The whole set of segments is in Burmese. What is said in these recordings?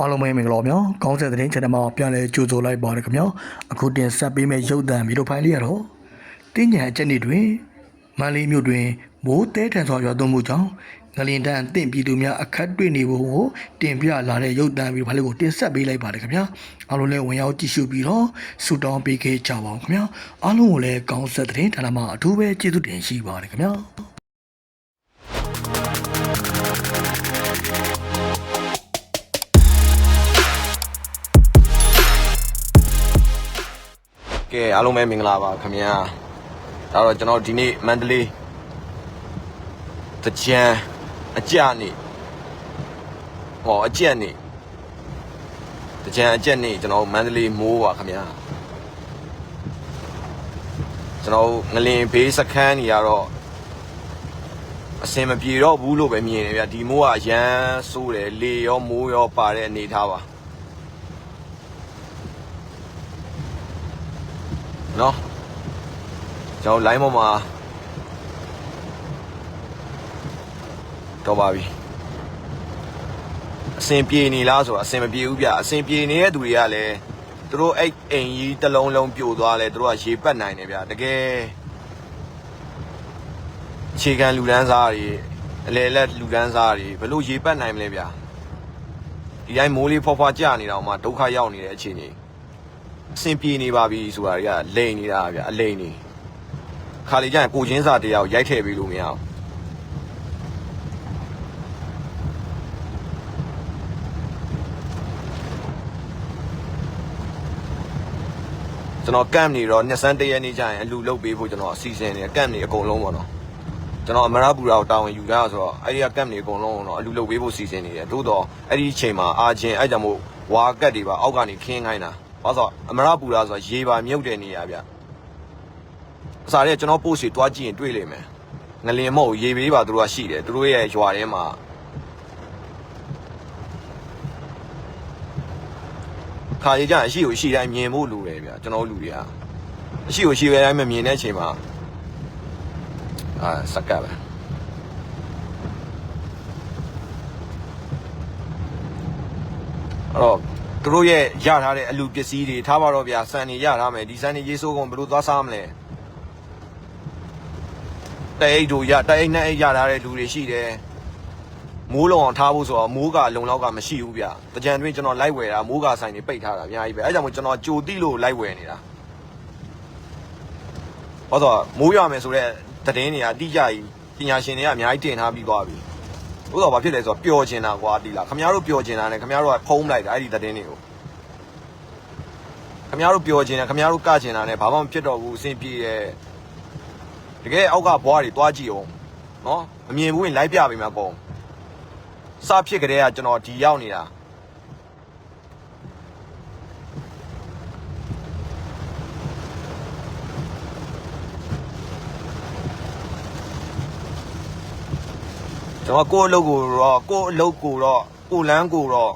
အားလုံးပဲမင်္ဂလာပါဗျာ။ကောင်းဆက်တဲ့တင် channel မှာပြန်လဲကြိုဆိုလိုက်ပါတယ်ခင်ဗျာ။အခုတင်ဆက်ပေးမယ့်ရုပ်သံဗီဒီယိုဖိုင်လေးကတော့တင်းညာအချက်နေတွင်မန္တလေးမြို့တွင်မိုးတဲထန်စွာရွာသွန်းမှုကြောင့်ငလင်တန်းအသင့်ပြည်သူများအခက်တွေ့နေဖို့ကိုတင်ပြလာတဲ့ရုပ်သံဗီဒီယိုဖိုင်လေးကိုတင်ဆက်ပေးလိုက်ပါတယ်ခင်ဗျာ။အားလုံးလည်းဝင်ရောက်ကြည့်ရှုပြီးတော့ဆူတောင်းပေးခဲ့ကြပါအောင်ခင်ဗျာ။အားလုံးကိုလည်းကောင်းဆက်တဲ့တင် channel မှာအထူးပဲကျေးဇူးတင်ရှိပါတယ်ခင်ဗျာ။ အားလုံးပဲမင်္ဂလာပါခင်ဗျာဒါတော့ကျွန်တော်ဒီနေ့မန္တလေးတကြံအကြနေဟောအကြက်နေတကြံအကြက်နေကျွန်တော်မန္တလေးမိုးပါခင်ဗျာကျွန်တော်ငလင်ဘေးစခန်းနေရတော့အစင်မပြေတော့ဘူးလို့ပဲမြင်တယ်ဗျဒီမိုးကအရန်ဆိုးတယ်လေရောမိုးရောပါတဲ့အနေထားပါ နော် ကျွန်တော် line ပေါ်မှာတော့ပါပြီအစင်ပြေနေလားဆိုတော့အစင်မပြေဘူးဗျအစင်ပြေနေတဲ့သူတွေကလည်းသူတို့အဲ့အိမ်ကြီးတစ်လုံးလုံးပြိုသွားလဲသူတို့ကရေပတ်နိုင်တယ်ဗျတကယ်အခြေခံလူဒန်းစားတွေအလေလက်လူဒန်းစားတွေဘလို့ရေပတ်နိုင်မလဲဗျဒီတိုင်းမိုးလေးဖွားဖွားကြာနေတော့မှဒုက္ခရောက်နေတဲ့အခြေအနေအဆင်ပြေနေပါပြီဆိုတာတွေကလိန်နေတာဗျအလိန်နေ ခါလေကျရင်ကိုချင်းစာတယောက်ရိုက်ထည့်ပေးလို့မရအောင်ကျွန်တော်ကန့်နေတော့နှစ်စန်းတရက်နေကျရင်အလူလုတ်ပေးဖို့ကျွန်တော်အစီအစဉ်နေကန့်နေအကုန်လုံးပေါ့နော်ကျွန်တော်အမရပူရာကိုတာဝန်ယူထားဆိုတော့အဲ့ဒီကကန့်နေအကုန်လုံးကိုတော့အလူလုတ်ပေးဖို့စီစဉ်နေတယ်သို့တော့အဲ့ဒီအချိန်မှာအာချင်းအဲ့ကြောင့်မို့ဝါကတ်တွေပါအောက်ကနေခင်းခိုင်းတာဘာလို့ဆိုတော့အမရပူရာဆိုတော့ရေပါမြုပ်တဲ့နေရာဗျအ စားရဲကျွန်တော်ပို့စီတွားကြည့်ရင်တွေ့လိမ့်မယ်ငလင်မဟုတ်ရေဘေးပါသူတို့ကရှိတယ်သူတို့ရဲ့ရွာထဲမှာခါရကြအရှိကိုရှိတိုင်းမြင်ဖို့လိုတယ်ဗျကျွန်တော်တို့လူတွေကအရှိကိုရှိတိုင်းမမြင်တဲ့အချိန်မှာအာစက်ကပ်ပဲအဲ့တော့သူတို့ရဲ့ရထားတဲ့အလူပစ္စည်းတွေထားပါတော့ဗျာစံနေရထားမယ်ဒီစံနေရေးစိုးကုန်ဘယ်လိုသွားစားမလဲ တဲ့အိတ်တို့ရတဲ့အိတ်နဲ့အိတ်ရထားတဲ့လူတွေရှိတယ်မိုးလုံအောင်ထားဖို့ဆိုတော့မိုးကလုံလောက်ကမရှိဘူးဗျတကြံတွင်ကျွန်တော်လိုက်ဝယ်တာမိုးကဆိုင်တွေပိတ်ထားတာအများကြီးပဲအဲကြောင့်မို့ကျွန်တော်ကြိုတိလို့လိုက်ဝယ်နေတာဟောတော့မိုးရမယ်ဆိုတော့တည်င်းတွေကအတိအကျကြီးပညာရှင်တွေကအများကြီးတင်ထားပြီးသွားပြီဘုရားဘာဖြစ်လဲဆိုတော့ပျော်ချင်တာကွာဒီလားခမများတို့ပျော်ချင်တာနဲ့ခမများတို့ကဖုံးလိုက်တာအဲ့ဒီတည်င်းတွေကိုခမရတို့ပြောချင်တယ်ခမရတို့ကချင်တာနဲ့ဘာမှမဖြစ်တော့ဘူးအဆင်ပြေတယ် တကယ်အောက်ကဘွားတွေတွားကြည့်အောင်နော်မမြင်ဘူးရင်လိုက်ပြပေးမှာပေါ့စဖြစ်ကြတဲ့ကကျွန်တော်ဒီရောက်နေတာကျွန်တော်ကိုယ့်အလုပ်ကိုတော့ကိုယ့်အလုပ်ကိုတော့ကိုယ်လန်းကိုတော့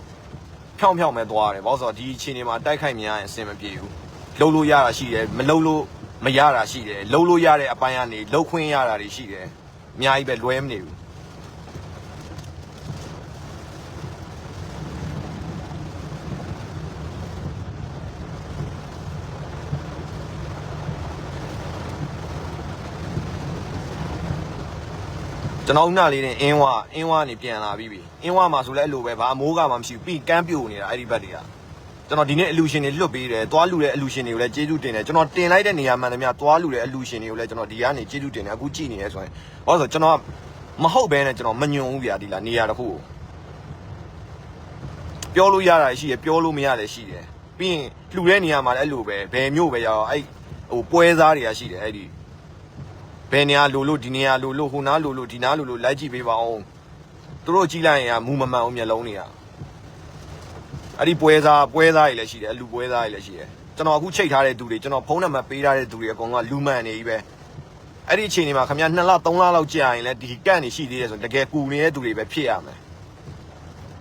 ဖြောင်းဖြောင်းပဲသွားတယ်ဘာလို့ဆိုတော့ဒီအချိန်တွေမှာတိုက်ခိုက်မြင်ရရင်အဆင်မပြေဘူးလှုပ်လို့ရတာရှိတယ်မလှုပ်လို့ မရတာရှိတယ်လှုပ်လို့ရတဲ့အပိုင်းကနေလှုပ်ခွင့်ရတာတွေရှိတယ်အများကြီးပဲလွဲမနေဘူးကျွန်တော်ဦးနာလေးနဲ့အင်းဝအင်းဝနေပြန်လာပြီးပြီအင်းဝမှာဆိုလဲအဲ့လိုပဲဘာအမိုးကမှမရှိဘူးပြီးကမ်းပြိုနေတာအဲ့ဒီဘက်တွေက ကျွန်တော်ဒီနေ့အလူရှင်တွေလွတ်ပေးတယ်သွားလူတဲ့အလူရှင်တွေကိုလည်းကျေးဇူးတင်တယ်ကျွန်တော်တင်လိုက်တဲ့နေရာမှန်သမျှသွားလူတဲ့အလူရှင်တွေကိုလည်းကျွန်တော်ဒီကနေကျေးဇူးတင်တယ်အခုကြည့်နေရဲဆိုရင်ဘာလို့ဆိုကျွန်တော်မဟုတ်ဘဲနဲ့ကျွန်တော်မညွန်ဘူးဗျာဒီလားနေရာတစ်ခုကိုပြောလို့ရတာရှိရပြောလို့မရတယ်ရှိတယ်ပြီးရင်လှူတဲ့နေရာမှာလည်းအဲ့လိုပဲဘယ်မျိုးပဲရအောင်အဲ့ဟိုပွဲစားတွေကရှိတယ်အဲ့ဒီဘယ်နေရာလိုလို့ဒီနေရာလိုလို့ဟိုနားလိုလို့ဒီနားလိုလို့လိုက်ကြည့်ပေးပါအောင်သူတို့ကြည့်လိုက်ရင်ကမူမမှန်အောင်မျက်လုံးတွေက အဲ့ဒီပွဲစားပွဲစားတွေလည်းရှိတယ်အလူပွဲစားတွေလည်းရှိတယ်ကျွန်တော်အခုချိန်ထားတဲ့သူတွေကျွန်တော်ဖုန်းနံပါတ်ပေးထားတဲ့သူတွေအကုန်လုံးကလူမှန်နေကြီးပဲအဲ့ဒီအချိန်ဒီမှာခင်ဗျာ2လ3လလောက်ကြာရင်လည်းဒီကန့်နေရှိသေးတယ်ဆိုရင်တကယ်ကူနေတဲ့သူတွေပဲဖြစ်ရမယ်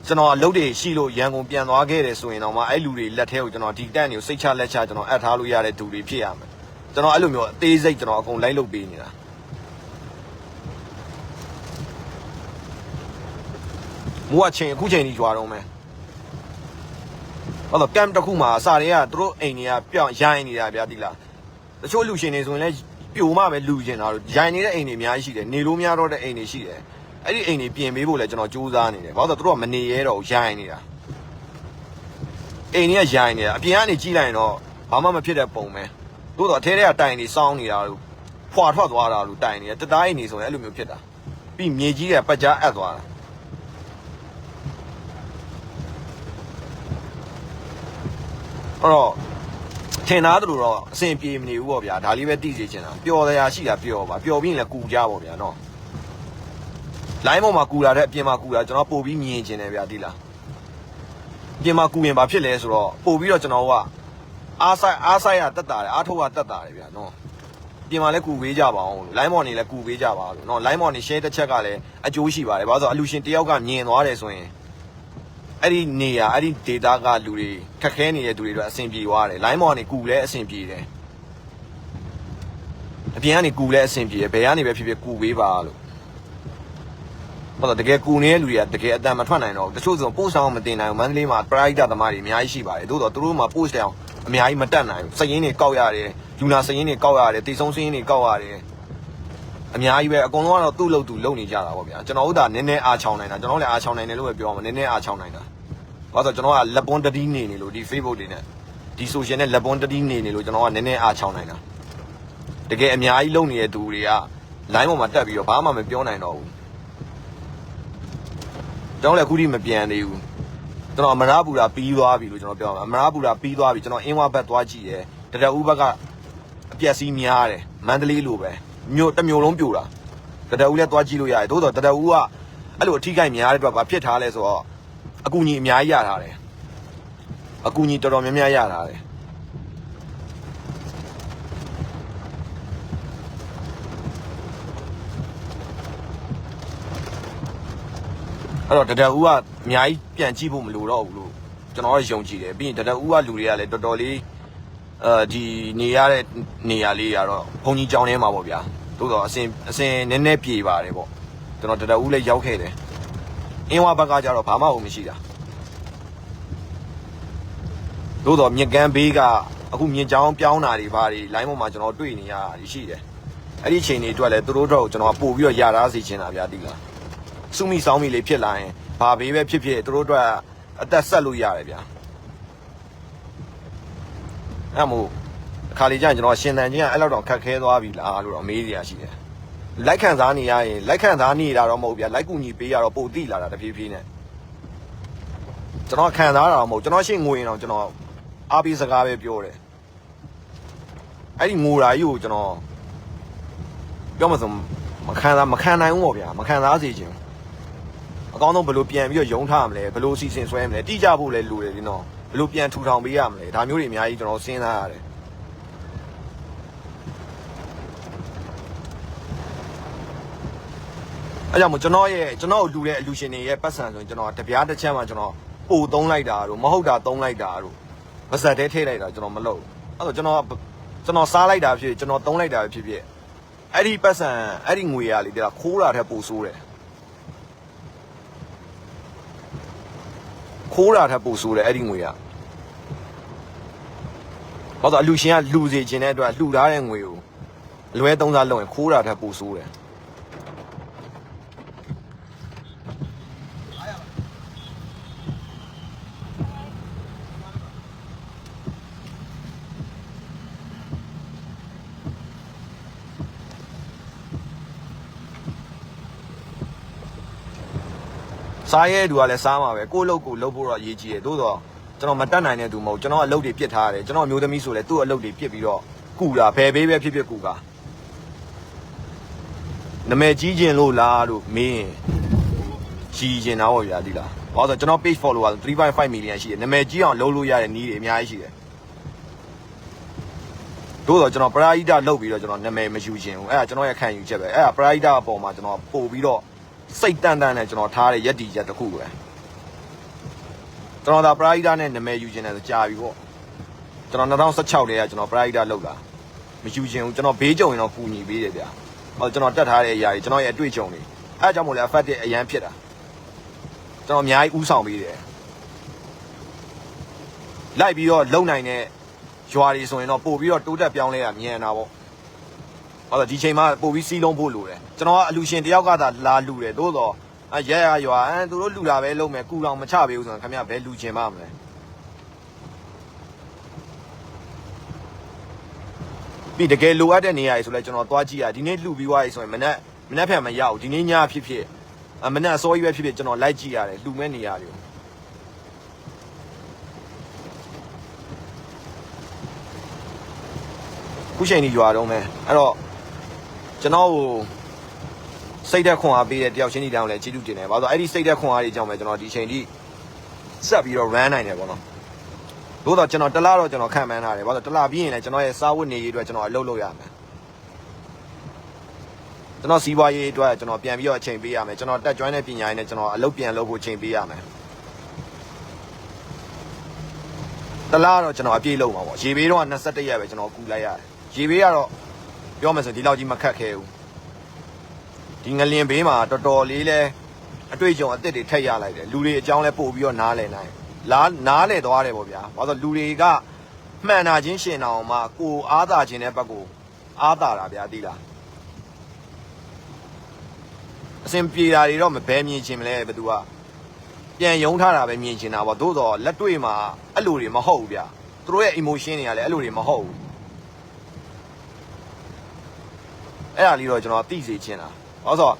ကျွန်တော်အလုပ်တွေရှိလို့ရန်ကုန်ပြန်သွားခဲ့တယ်ဆိုရင်တော့မှအဲ့လူတွေလက်ထဲကိုကျွန်တော်ဒီတန့်တွေကိုစိတ်ချလက်ချကျွန်တော်အပ်ထားလို့ရတဲ့သူတွေဖြစ်ရမယ်ကျွန်တော်အဲ့လိုမျိုးအသေးစိတ်ကျွန်တော်အကုန်လိုက်လုပ်ပေးနေတာမိုးကချိန်အခုချိန်ကြီးကြွားတော့မယ် ဟုတ်တော့ကမ်တစ်ခုမှာစာတွေကသူတို့အိမ်တွေကပြောင်းရိုင်းနေတာဗျာဒီလားတချို့လူရှင်တွေဆိုရင်လည်းပြိုမှပဲလူကျင်တာလို့ရိုင်းနေတဲ့အိမ်တွေအများကြီးရှိတယ်နေလို့မရတော့တဲ့အိမ်တွေရှိတယ်အဲ့ဒီအိမ်တွေပြင်ပေးဖို့လည်းကျွန်တော်စူးစမ်းနေတယ်ဘာလို့လဲဆိုတော့သူတို့ကမနေရဲတော့ဘူးရိုင်းနေတာအိမ်တွေကရိုင်းနေတာအပြင်ကနေကြည့်လိုက်ရင်တော့ဘာမှမဖြစ်တဲ့ပုံပဲသို့တော့အထဲထဲကတိုင်တွေစောင်းနေတာလို့ဖွာထွက်သွားတာလို့တိုင်နေတယ်တသားအိမ်တွေဆိုရင်အဲ့လိုမျိုးဖြစ်တာပြီးမြေကြီးကပတ်ကြားအပ်သွားတာ အဲ့တော့ထင်သားတို့တော့အဆင်ပြေမနေဘူးပေါ့ဗျာဒါလေးပဲသိစေချင်တာပျော်တရားရှိတာပျော်ပါပျော်ပြီးရင်လည်းကူကြပေါ့ဗျာနော်လိုင်းပေါ်မှာကူလာတဲ့အပြင်မှာကူလာကျွန်တော်ပို့ပြီးမြင်ချင်တယ်ဗျာဒီလားအပြင်မှာကူရင်ဘာဖြစ်လဲဆိုတော့ပို့ပြီးတော့ကျွန်တော်ကအားဆိုင်အားဆိုင်ရတက်တာတယ်အားထုတ်ရတက်တာတယ်ဗျာနော်အပြင်မှာလည်းကူပေးကြပါအောင်လို့လိုင်းမော်နေလည်းကူပေးကြပါလို့နော်လိုင်းမော်နေ share တစ်ချက်ကလည်းအကျိုးရှိပါတယ်ဘာလို့ဆိုတော့အလူရှင်တယောက်ကမြင်သွားတယ်ဆိုရင် အဲ့ဒီနေရအဲ့ဒီ data ကလူတွေခက်ခဲနေတဲ့သူတွေတော့အဆင်ပြေသွားတယ် line ပေါ်ကနေကူလဲအဆင်ပြေတယ်အပြင်ကနေကူလဲအဆင်ပြေတယ်ဘယ်ကနေပဲဖြစ်ဖြစ်ကူပေးပါလို့ဟုတ်တော့တကယ်ကူနေတဲ့လူတွေကတကယ်အတန်မထွက်နိုင်တော့ဘူးတချို့ဆို post အောင်မတင်နိုင်ဘူးမန္တလေးမှာ private သမားတွေအများကြီးရှိပါတယ်သို့တော့သူတို့မှာ post အောင်အများကြီးမတက်နိုင်ဘူးစည်ရင်းတွေကောက်ရတယ်လူနာစည်ရင်းတွေကောက်ရတယ်တိတ်ဆုံးစည်ရင်းတွေကောက်ရတယ် အများကြီးပဲအကုန်လုံးကတော့သူ့လို့သူလုံနေကြတာပေါ့ဗျာကျွန်တော်တို့ဒါနည်းနည်းအားချောင်းနိုင်တာကျွန်တော်လည်းအားချောင်းနိုင်တယ်လို့ပဲပြောမှာနည်းနည်းအားချောင်းနိုင်တာဘာလို့ဆိုကျွန်တော်ကလက်ပွန်တတိနေနေလို့ဒီ Facebook တွေနဲ့ဒီ social နဲ့လက်ပွန်တတိနေနေလို့ကျွန်တော်ကနည်းနည်းအားချောင်းနိုင်တာတကယ်အများကြီးလုံနေတဲ့သူတွေက line ပေါ်မှာတက်ပြီးတော့ဘာမှမပြောနိုင်တော့ဘူးကျွန်တော်လည်းအခုထိမပြန်သေးဘူးကျွန်တော်အမရပူရာပြီးသွားပြီလို့ကျွန်တော်ပြောမှာအမရပူရာပြီးသွားပြီကျွန်တော်အင်းဝဘက်သွားကြည့်တယ်တရဦးဘက်ကအပြက်စီးများတယ်မန္တလေးလိုပဲ မြို့တစ်မြို့လုံးပြိုတာတရဦးလည်းသွားကြည့်လို့ရတယ်သို့တော့တရဦးကအဲ့လိုအထီးကိုက်များတဲ့အတွက်ဘာဖြစ်ထားလဲဆိုတော့အကူကြီးအများကြီးရထားတယ်အကူကြီးတော်တော်များများရထားတယ်အဲ့တော့တတဦးကအများကြီးပြန်ကြည့်ဖို့မလိုတော့ဘူးလို့ကျွန်တော်ကယုံကြည်တယ်ပြီးရင်တတဦးကလူတွေကလည်းတော်တော်လေး အဲဒီနေရတဲ့နေရာလေးကတော့ဘုံကြီးကြောင်းထဲမှာပေါ့ဗျာသို့တော့အစင်အစင်နည်းနည်းပြေပါတယ်ပေါ့ကျွန်တော်တတဦးလည်းရောက်ခဲ့တယ်အင်းဝဘက်ကကြတော့ဘာမှမရှိတာသို့တော့မြက်ကန်းဘေးကအခုမြင်ချောင်းပြောင်းတာတွေဘာတွေ line ပေါ်မှာကျွန်တော်တွေ့နေရတာရှိတယ်အဲ့ဒီချိန်တွေအတွက်လည်းသူတို့တော့ကျွန်တော်ပို့ပြီးတော့ရတာစီချင်တာဗျာဒီလားစုမိဆောင်းမိလေးဖြစ်လာရင်ဘာဘေးပဲဖြစ်ဖြစ်သူတို့အတွက်အသက်ဆက်လို့ရတယ်ဗျာ အဲ့မို့အခါလေးကျရင်ကျွန်တော်ရှင်တန်ချင်းကအဲ့လောက်တော့ခက်ခဲသွားပြီလားလို့တော့မေးနေရရှိတယ်လိုက်ခံစားနေရရင်လိုက်ခံစားနေတာတော့မဟုတ်ဗျာလိုက်ကူညီပေးရတော့ပိုတိလာတာတဖြည်းဖြည်းနဲ့ကျွန်တော်ခံစားတာတော့မဟုတ်ကျွန်တော်ရှင်းငွေရင်တော့ကျွန်တော်အားပေးစကားပဲပြောတယ်အဲ့ဒီငိုတာကြီးကိုကျွန်တော်ပြောမှဆိုမခံစားမခံနိုင်ဘူးပေါ့ဗျာမခံစားစေချင်ဘူးအကောင်းဆုံးဘယ်လိုပြန်ပြီးတော့ယုံထားမလဲဘယ်လိုစီစဉ်ဆွဲမလဲတိကျဖို့လဲလိုတယ်ဒီနော် ဘယ်လိုပြန်ထူထောင်ပေးရမလဲဒါမျိုးတွေအများကြီးကျွန်တော်စဉ်းစားရတယ်အဲကြောင့်မို့ကျွန်တော်ရဲ့ကျွန်တော်ကိုလူတဲ့အလူရှင်တွေရဲ့ပတ်စံဆိုရင်ကျွန်တော်တပြားတစ်ချက်မှကျွန်တော်ပို့သုံးလိုက်တာတို့မဟုတ်တာသုံးလိုက်တာတို့ပါဇက်တဲထည့်လိုက်တာကျွန်တော်မလုပ်ဘူးအဲ့တော့ကျွန်တော်ကျွန်တော်စားလိုက်တာဖြစ်ဖြစ်ကျွန်တော်သုံးလိုက်တာဖြစ်ဖြစ်အဲ့ဒီပတ်စံအဲ့ဒီငွေရလေးတဲ့ခိုးတာထက်ပိုဆိုးတယ်ခိုးတာထက်ပိုဆိုးတယ်အဲ့ဒီငွေရ ဘာလို့အလူရှင်ကလူစီခြင်းတဲ့အတွက်လှူထားတဲ့ငွေကိုအလွဲသုံးစားလုပ်ရင်ခိုးတာထက်ပိုဆိုးတယ်စားရဲတူကလည်းစားမှာပဲကိုယ့်အလုပ်ကိုလုပ်ဖို့တော့အရေးကြီးတယ်သို့တော့ ကျွန်တော်မတတ်နိုင်တဲ့သူမဟုတ်ကျွန်တော်အလုပ်တွေပြစ်ထားရတယ်ကျွန်တော်အမျိုးသမီးဆိုလည်းသူ့အလုပ်တွေပြစ်ပြီးတော့ကူတာဘယ်ဘေးပဲဖြစ်ဖြစ်ကူတာနမဲကြီးကျင်လို့လားလို့မင်းကြီးကျင်တာပေါ့ဗျာဒီလားဘာလို့လဲဆိုတော့ကျွန်တော် page follower 3.5 million ရှိတယ်နမဲကြီးအောင်လုပ်လို့ရတဲ့နည်းတွေအများကြီးရှိတယ်တို့တော့ကျွန်တော်ပရာဟိတလုပ်ပြီးတော့ကျွန်တော်နာမည်မယူခြင်းဘူးအဲ့ဒါကျွန်တော်ရဲ့ခံယူချက်ပဲအဲ့ဒါပရာဟိတအပေါ်မှာကျွန်တော်ပို့ပြီးတော့စိတ်တန်တန်နဲ့ကျွန်တော်ထားတဲ့ရက်တီရက်တစ်ခုပဲ ကျွန်တော်ဒါပရာဟိတနဲ့နာမည်ယူခြင်းနဲ့ကြာပြီပေါ့ကျွန်တော်2016တည်းကကျွန်တော်ပရာဟိတလုပ်တာမယူခြင်းဘူးကျွန်တော်ဘေးကြုံရင်တော့ကူညီပေးတယ်ဗျာဟောကျွန်တော်တက်ထားတဲ့အရာတွေကျွန်တော်ရဲ့အတွေ့အကြုံတွေအဲ့ဒါကြောင့်မို့လဲ effective အရန်ဖြစ်တာကျွန်တော်အများကြီးဥဆောင်ပေးတယ်လိုက်ပြီးတော့လုံနိုင်တဲ့ရွာတွေဆိုရင်တော့ပို့ပြီးတော့တိုးတက်ပြောင်းလဲရမြန်တာပေါ့ဟုတ်တော့ဒီချိန်မှာပို့ပြီးစီးလုံးဖို့လိုတယ်ကျွန်တော်ကအလူရှင်တယောက်ကသာလာလူတယ်သို့တော့ အရဲရရွာအဲသူတို့လူတာပဲလုံးမယ်ကူတော်မချပေးဘူးဆိုရင်ခင်ဗျဘယ်လူချင်မှမလဲပြီးတကယ်လိုအပ်တဲ့နေရာကြီးဆိုလဲကျွန်တော်သွားကြည့်ရဒီနေ့လှူပြီးသွားပြီဆိုရင်မနေ့မနေ့ဖက်မရဘူးဒီနေ့ညဖြစ်ဖြစ်အမနေ့အစောကြီးပဲဖြစ်ဖြစ်ကျွန်တော်လိုက်ကြည့်ရတယ်လှူမဲ့နေရာတွေကိုခုချိန်ကြီးရွာတော့မယ်အဲ့တော့ကျွန်တော်ကို စိတ်သက်ခွန်အားပေးတဲ့တယောက်ချင်းဒီတောင်လည်းကျေးဇူးတင်တယ်ဘာလို့လဲအဲ့ဒီစိတ်သက်ခွန်အားတွေကြောင့်ပဲကျွန်တော်ဒီချိန်ကြီးဆက်ပြီးတော့ run နိုင်တယ်ပေါ့နော်သို့တော့ကျွန်တော်တစ်လားတော့ကျွန်တော်ခံမှန်းထားတယ်ဘာလို့လဲတစ်လားပြီးရင်လည်းကျွန်တော်ရဲ့စားဝတ်နေရေးအတွက်ကျွန်တော်အလုပ်လုပ်ရမယ်ကျွန်တော်စီးပွားရေးအတွက်ကျွန်တော်ပြန်ပြီးတော့အချိန်ပေးရမယ်ကျွန်တော်တက်ကျွမ်းတဲ့ပညာရေးနဲ့ကျွန်တော်အလုပ်ပြန်လုပ်ဖို့ချိန်ပေးရမယ်တလားတော့ကျွန်တော်အပြည့်လုပ်မှာပေါ့ရေဘေးတော့21ရက်ပဲကျွန်တော်ကူလိုက်ရတယ်ရေဘေးကတော့ပြောမယ်ဆိုဒီလောက်ကြီးမခက်ခဲဘူး ဒီငလင်ဘေးမှာတော်တော်လေးလဲအတွေ့အကြုံအသစ်တွေထက်ရလိုက်တယ်လူတွေအကြောင်းလဲပို့ပြီးတော့နားလည်နိုင်လားနားလည်သွားတယ်ပေါ့ဗျာဘာလို့လဲလူတွေကမှန်တာချင်းရှင်အောင်မှကိုအားသာခြင်းတဲ့ဘက်ကိုအားသာတာဗျာသိလားအစင်ပြေတာတွေတော့မဘဲမြင်ခြင်းမလဲဘယ်သူကပြန်ယုံထားတာပဲမြင်ချင်တာပေါ့သို့တော့လက်တွေ့မှာအဲ့လိုတွေမဟုတ်ဘူးဗျသူတို့ရဲ့ emotion တွေကလည်းအဲ့လိုတွေမဟုတ်ဘူးအဲ့ဒါလေးတော့ကျွန်တော်သိစေချင်တာ ဘာလို့ဆိုတော့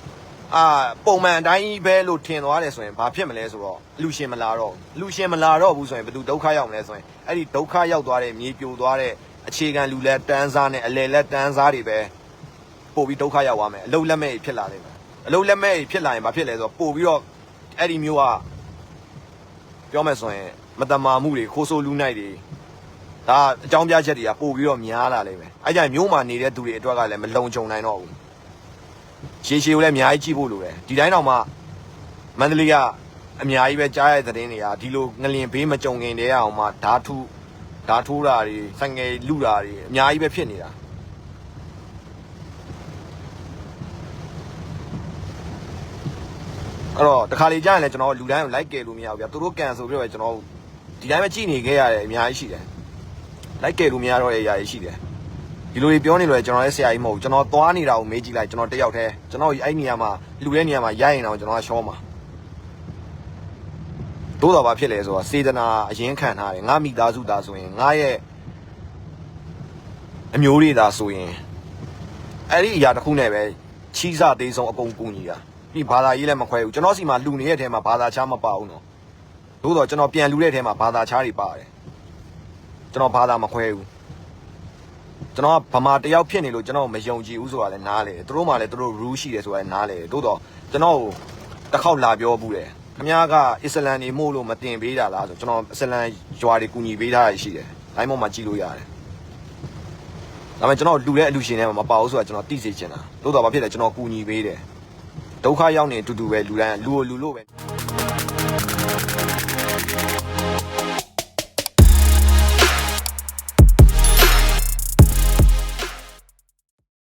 အာပုံမှန်အတိုင်းပဲလို့ထင်သွားတယ်ဆိုရင်ဘာဖြစ်မလဲဆိုတော့လူရှင်မလာတော့ဘူးလူရှင်မလာတော့ဘူးဆိုရင်ဘယ်သူဒုက္ခရောက်မလဲဆိုရင်အဲ့ဒီဒုက္ခရောက်သွားတဲ့မြေပြိုသွားတဲ့အခြေခံလူလက်တန်းစားနဲ့အလယ်လက်တန်းစားတွေပဲပို့ပြီးဒုက္ခရောက်သွားမယ်အလုတ်လက်မဲ့ဖြစ်လာလိမ့်မယ်အလုတ်လက်မဲ့ဖြစ်လာရင်ဘာဖြစ်လဲဆိုတော့ပို့ပြီးတော့အဲ့ဒီမျိုးကပြောမယ်ဆိုရင်မတမာမှုတွေခိုးဆိုးလူနိုင်တွေဒါအကြောင်းပြချက်တွေကပို့ပြီးတော့များလာလိမ့်မယ်အဲကြရင်မျိုးမာနေတဲ့သူတွေအတွက်ကလည်းမလုံခြုံနိုင်တော့ဘူး ရှေးရှေးကိုလည်းအများကြီးကြည့်ဖို့လိုတယ်ဒီတိုင်းတော့မှမန္တလေးကအများကြီးပဲကြားရတဲ့သတင်းတွေကဒီလိုငလင်ဘေးမကြုံခင်တည်းကအောင်မှဓာထုဓာထိုးတာတွေဆိုင်ငယ်လူတာတွေအများကြီးပဲဖြစ်နေတာအဲ့တော့တခါလေကြာရင်လည်းကျွန်တော်လူတိုင်းကိုလိုက်ကယ်လို့မရဘူးဗျာသူတို့ကန်ဆိုပြီးတော့ကျွန်တော်ဒီတိုင်းပဲကြည့်နေခဲ့ရတယ်အများကြီးရှိတယ်လိုက်ကယ်လို့မရတော့တဲ့အရာတွေရှိတယ် ဒီလိုတွေပြောနေလို့ကျွန်တော်လည်းဆရာကြီးမဟုတ်ဘူးကျွန်တော်သွားနေတာကိုမေးကြည့်လိုက်ကျွန်တော်တယောက်တည်းကျွန်တော်အဲ့နေရာမှာလူတဲ့နေရာမှာရိုက်ရင်တော့ကျွန်တော်ကရှောမှာတိုးတော့ဘာဖြစ်လဲဆိုတော့စေတနာအရင်ခံထားတယ်ငါမိသားစုသားဆိုရင်ငါရဲ့အမျိုးတွေသားဆိုရင်အဲ့ဒီအရာတစ်ခုနဲ့ပဲချီးစားသေးဆုံးအကုန်ကူညီတာပြီးဘာသာရေးလည်းမခွဲဘူးကျွန်တော်စီမှာလူနေတဲ့ထဲမှာဘာသာချားမပါဘူးနော်သို့တော့ကျွန်တော်ပြန်လူတဲ့ထဲမှာဘာသာချားတွေပါတယ်ကျွန်တော်ဘာသာမခွဲဘူး ကျွန်တော်ကဗမာတယောက်ဖြစ်နေလို့ကျွန်တော်မယုံကြည်ဘူးဆိုတာလည်းနားလေသူတို့မှလည်းသူတို့ rule ရှိတယ်ဆိုတာလည်းနားလေသို့တော့ကျွန်တော်တစ်ခေါက်လာပြောဘူးတယ်ခမ ्या ကအစ္စလမ်နေမို့လို့မတင်ပေးတာလားဆိုကျွန်တော်အစ္စလမ်ရွာတွေကူညီပေးထားရရှိတယ်တိုင်းပေါ်မှာကြည့်လို့ရတယ်ဒါပေမဲ့ကျွန်တော်လူတဲ့အလူရှင်ထဲမှာမပါဘူးဆိုတာကျွန်တော်သိစေချင်တာသို့တော့ဘာဖြစ်လဲကျွန်တော်ကူညီပေးတယ်ဒုက္ခရောက်နေအတူတူပဲလူတိုင်းကလူကိုလူလို့ပဲ